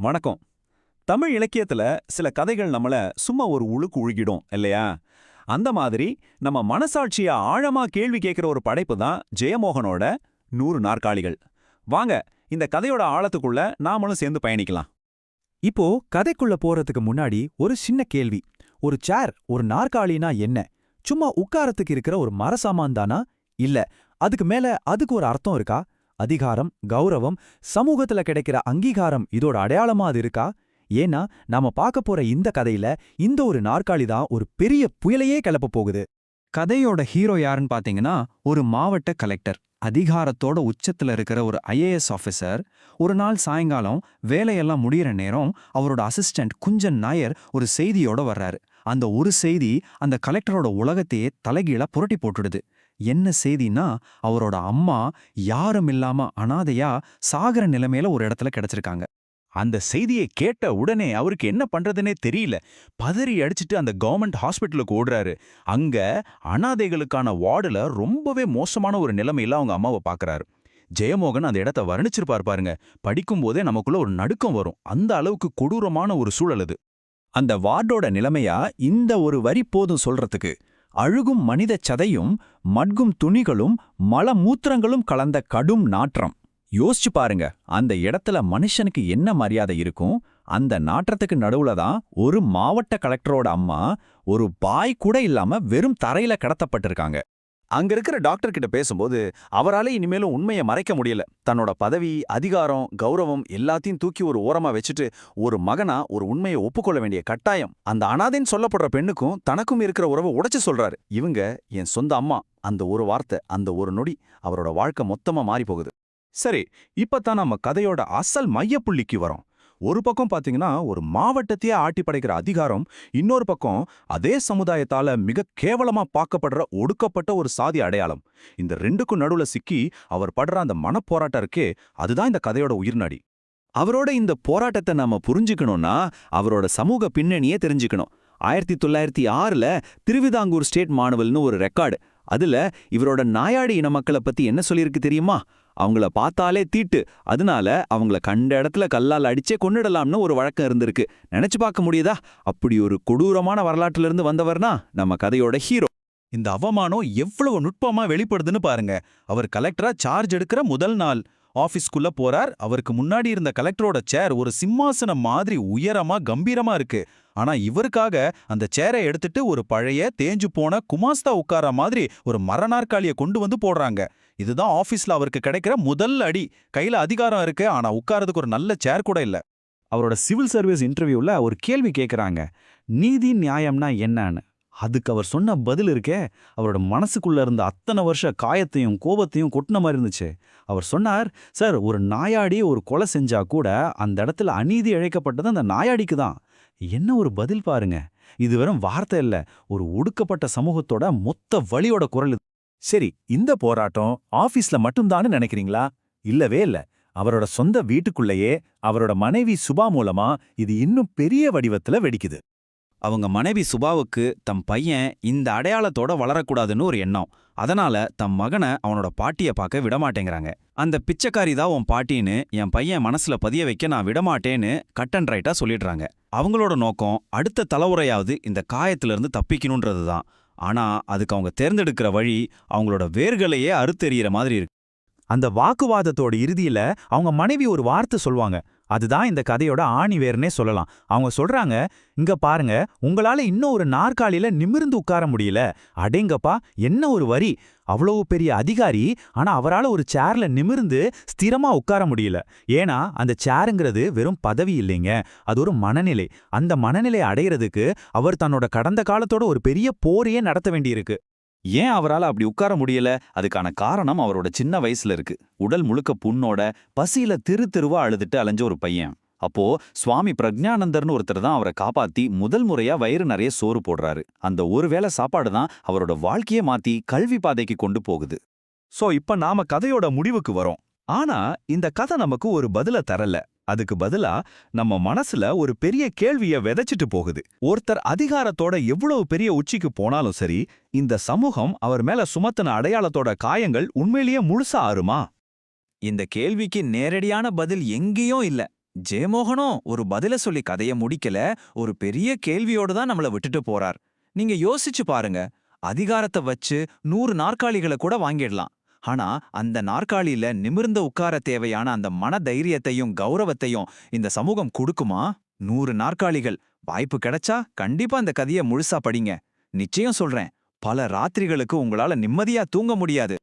வணக்கம். தமிழ் இலக்கியத்துல சில கதைகள் நம்மள சும்மா ஒரு உழுக்கு உழுகிடும் இல்லையா? அந்த மாதிரி நம்ம மனசாட்சியை ஆழமா கேள்வி கேட்கிற ஒரு படைப்பு தான் ஜெயமோகனோட நூறு நாற்காலிகள். வாங்க இந்த கதையோட ஆழத்துக்குள்ள நாமளும் சேர்ந்து பயணிக்கலாம். இப்போ கதைக்குள்ள போறதுக்கு முன்னாடி ஒரு சின்ன கேள்வி. ஒரு சேர் ஒரு நாற்காலினா என்ன? சும்மா உட்காரத்துக்கு இருக்கிற ஒரு மரசாமான் தானா? இல்ல அதுக்கு மேல அதுக்கு ஒரு அர்த்தம் இருக்கா? அதிகாரம் கௌரவம் சமூகத்துல கிடைக்கிற அங்கீகாரம் இதோட அடையாளமா அது இருக்கா? ஏன்னா நாம பார்க்க போற இந்த கதையில இந்த ஒரு நாற்காலி தான் ஒரு பெரிய புயலையே கிளப்ப போகுது. கதையோட ஹீரோ யாருன்னு பாத்தீங்கன்னா ஒரு மாவட்ட கலெக்டர். அதிகாரத்தோட உச்சத்துல இருக்கிற ஒரு ஐஏஎஸ் ஆஃபீஸர் ஒரு நாள் சாயங்காலம் வேலையெல்லாம் முடியிற நேரம் அவரோட அசிஸ்டன்ட் குஞ்சன் நாயர் ஒரு செய்தியோட வர்றாரு. அந்த ஒரு செய்தி அந்த கலெக்டரோட உலகத்தையே தலைகீழா புரட்டி போட்டுடுது. என்ன செய்தின்னா அவரோட அம்மா யாரும் இல்லாம அனாதையா சாகர நிலைமையில ஒரு இடத்துல கிடைச்சிருக்காங்க. அந்த செய்தியை கேட்ட உடனே அவருக்கு என்ன பண்றதுனே தெரியல. பதறி அடிச்சுட்டு அந்த கவர்மெண்ட் ஹாஸ்பிட்டலுக்கு ஓடுறாரு. அங்க அனாதைகளுக்கான வார்டுல ரொம்பவே மோசமான ஒரு நிலைமையில அவங்க அம்மாவை பார்க்கறாரு ஜெயமோகன் அந்த இடத்த வர்ணிச்சிருப்பார் பாருங்க. படிக்கும்போதே நமக்குள்ள ஒரு நடுக்கம் வரும். அந்த அளவுக்கு கொடூரமான ஒரு சூழல் அது. அந்த வார்டோட நிலைமையா இந்த ஒரு வரி போதும் சொல்றதுக்கு. அழுகும் மனித சதையும் மட்கும் துணிகளும் மலமூத்திரங்களும் கலந்த கடும் நாற்றம். யோசிச்சு பாருங்க அந்த இடத்துல மனுஷனுக்கு என்ன மரியாதை இருக்கும்? அந்த நாற்றத்துக்கு நடுவுல தான் ஒரு மாவட்ட கலெக்டரோட அம்மா ஒரு பாய் கூட இல்லாம வெறும் தரையில கடத்தப்பட்டிருக்காங்க. அங்க இருக்கிற டாக்டர் கிட்ட பேசும்போது அவரால் இனிமேலும் உண்மையை மறைக்க முடியல. தன்னோட பதவி அதிகாரம் கௌரவம் எல்லாத்தையும் தூக்கி ஒரு ஓரமா வச்சுட்டு ஒரு மகனா ஒரு உண்மையை ஒப்புக்கொள்ள வேண்டிய கட்டாயம். அந்த அனாதைன்னு சொல்லப்படுற பெண்ணுக்கும் தனக்கும் இருக்கிற உறவை உடைச்சு சொல்றாரு. இவங்க என் சொந்த அம்மா. அந்த ஒரு வார்த்தை அந்த ஒரு நொடி அவரோட வாழ்க்கை மொத்தமா மாறி போகுது சரி இப்பதான் நம்ம கதையோட அசல் மையப்புள்ளிக்கு வரோம். ஒரு பக்கம் பாத்தீங்கன்னா ஒரு மாவட்டத்தையே ஆட்டி படைக்கிற அதிகாரம் இன்னொரு பக்கம் அதே சமுதாயத்தால மிக கேவலமா பார்க்கப்படுற ஒடுக்கப்பட்ட ஒரு சாதி அடையாளம். இந்த ரெண்டுக்கும் நடுவுல சிக்கி அவர் படுற அந்த மனப்போராட்டம் இருக்கே அதுதான் இந்த கதையோட உயிர்நாடி அவரோட இந்த போராட்டத்தை நாம புரிஞ்சுக்கணும்னா அவரோட சமூக பின்னணியே தெரிஞ்சுக்கணும். ஆயிரத்தி தொள்ளாயிரத்தி ஆறுல திருவிதாங்கூர் ஸ்டேட் மாணவல்னு ஒரு ரெக்கார்டு. அதுல இவரோட நாயாடி இன மக்களை பத்தி என்ன சொல்லியிருக்கு தெரியுமா? அவங்கள பார்த்தாலே தீட்டு. அதனால அவங்கள கண்ட இடத்துல கல்லால் அடிச்சே கொண்டுடலாம்னு ஒரு வழக்கம் இருந்திருக்கு. நினைச்சு பார்க்க முடியுதா? அப்படி ஒரு கொடூரமான வரலாற்றுல இருந்து வந்தவர்னா நம்ம கதையோட ஹீரோ. இந்த அவமானம் எவ்வளவு நுட்பமா வெளிப்படுதுன்னு பாருங்க. அவர் கலெக்டரா சார்ஜ் எடுக்கிற முதல் நாள். ஆபீஸ்க்குள்ள போறார். அவருக்கு முன்னாடி இருந்த கலெக்டரோட சேர் ஒரு சிம்மாசனம் மாதிரி உயரமா கம்பீரமா இருக்கு. ஆனா இவருக்காக அந்த சேரை எடுத்துட்டு ஒரு பழைய தேஞ்சு போன குமாஸ்தா உட்கார மாதிரி ஒரு மரநாற்காலிய கொண்டு வந்து போடுறாங்க. இதுதான் ஆபீஸ்ல அவருக்கு கிடைக்கிற முதல் அடி. கையில அதிகாரம் இருக்கு ஆனா உட்காரதுக்கு ஒரு நல்ல சேர் கூட இல்ல. அவரோட சிவில் சர்வீஸ் இன்டர்வியூல ஒரு கேள்வி கேட்கறாங்க நீதி நியாயம்னா என்னன்னு? அதுக்கு அவர் சொன்ன பதில் இருக்கே அவரோட மனசுக்குள்ள இருந்த அத்தனை வருஷ காயத்தையும் கோபத்தையும் கொட்டின மாதிரி இருந்துச்சு. அவர் சொன்னார் சார் ஒரு நாயாடி ஒரு கொலை செஞ்சா கூட அந்த இடத்துல அநீதி இழைக்கப்பட்டது அந்த நாயாடிக்கு தான். என்ன ஒரு பதில் பாருங்க. இது வெறும் வார்த்தை இல்ல ஒரு ஒடுக்கப்பட்ட சமூகத்தோட மொத்த வழியோட குரல் சரி இந்த போராட்டம் ஆபீஸ்ல மட்டும்தான்னு நினைக்கிறீங்களா? இல்லவே இல்ல. அவரோட சொந்த வீட்டுக்குள்ளேயே அவரோட மனைவி சுபா மூலமா இது இன்னும் பெரிய வடிவத்துல வெடிக்குது. அவங்க மனைவி சுபாவுக்கு தம் பையன் இந்த அடையாளத்தோட வளரக்கூடாதுன்னு ஒரு எண்ணம். அதனால தம் மகனை அவனோட பாட்டிய பார்க்க விடமாட்டேங்கிறாங்க. அந்த பிச்சைக்காரி தான் உன் பாட்டின்னு என் பையன் மனசுல பதிய வைக்க நான் விடமாட்டேன்னு கட் அண்ட் ரைட்டா சொல்லிடுறாங்க. அவங்களோட நோக்கம் அடுத்த தலைமுறையாவது இந்த காயத்திலிருந்து தப்பிக்கணுன்றது தான். ஆனா அதுக்கு அவங்க தேர்ந்தெடுக்கிற வழி அவங்களோட வேர்களையே அறுத்தெறிகிற மாதிரி இருக்கு. அந்த வாக்குவாதத்தோட இறுதியில அவங்க மனைவி ஒரு வார்த்தை சொல்வாங்க அதுதான் இந்த கதையோட ஆணிவேர்னே சொல்லலாம். அவங்க சொல்றாங்க இங்க பாருங்க உங்களால இன்னும் ஒரு நாற்காலியில நிமிர்ந்து உட்கார முடியல. அடேங்கப்பா என்ன ஒரு வரி. அவ்வளவு பெரிய அதிகாரி ஆனா அவரால ஒரு சேர்ல நிமிர்ந்து ஸ்திரமா உட்கார முடியல. ஏன்னா அந்த சேருங்கிறது வெறும் பதவி இல்லைங்க. அது ஒரு மனநிலை. அந்த மனநிலை அடையிறதுக்கு அவர் தன்னோட கடந்த காலத்தோட ஒரு பெரிய போரையே நடத்த வேண்டியிருக்கு. ஏன் அவரால் அப்படி உட்கார முடியல? அதுக்கான காரணம் அவரோட சின்ன வயசுல இருக்கு. உடல் முழுக்க புண்ணோட பசியில திரு திருவா அழுதுட்டு அலைஞ்ச ஒரு பையன். அப்போ சுவாமி பிரக்ஞானந்தர்னு ஒருத்தர் தான் அவரை காப்பாத்தி முதல் முறையா வயிறு நிறைய சோறு போடுறாரு. அந்த ஒரு வேளை சாப்பாடு தான் அவரோட வாழ்க்கையை மாத்தி கல்வி பாதைக்கு கொண்டு போகுது. சோ இப்ப நாம கதையோட முடிவுக்கு வரோம். ஆனா இந்த கதை நமக்கு ஒரு பதில தரல. அதுக்கு பதிலா நம்ம மனசுல ஒரு பெரிய கேள்விய விதைச்சிட்டு போகுது. ஒருத்தர் அதிகாரத்தோட எவ்வளவு பெரிய உச்சிக்கு போனாலும் சரி இந்த சமூகம் அவர் மேல சுமத்தின அடையாளத்தோட காயங்கள் உண்மையிலேயே முழுசா ஆறுமா? இந்த கேள்விக்கு நேரடியான பதில் எங்கேயும் இல்ல. ஜெயமோகனும் ஒரு பதில சொல்லி கதைய முடிக்கல ஒரு பெரிய கேள்வியோட தான் நம்மள விட்டுட்டு போறார். நீங்க யோசிச்சு பாருங்க. அதிகாரத்தை வச்சு நூறு நாற்காலிகளை கூட வாங்கிடலாம். ஆனா அந்த நாற்காலியில நிமிர்ந்த உட்கார தேவையான அந்த மன தைரியத்தையும் கௌரவத்தையும் இந்த சமூகம் கொடுக்குமா? நூறு நாற்காலிகள். வாய்ப்பு கிடைச்சா கண்டிப்பா அந்த கதைய முழுசா படிங்க. நிச்சயம் சொல்றேன் பல ராத்திரிகளுக்கு உங்களால நிம்மதியா தூங்க முடியாது.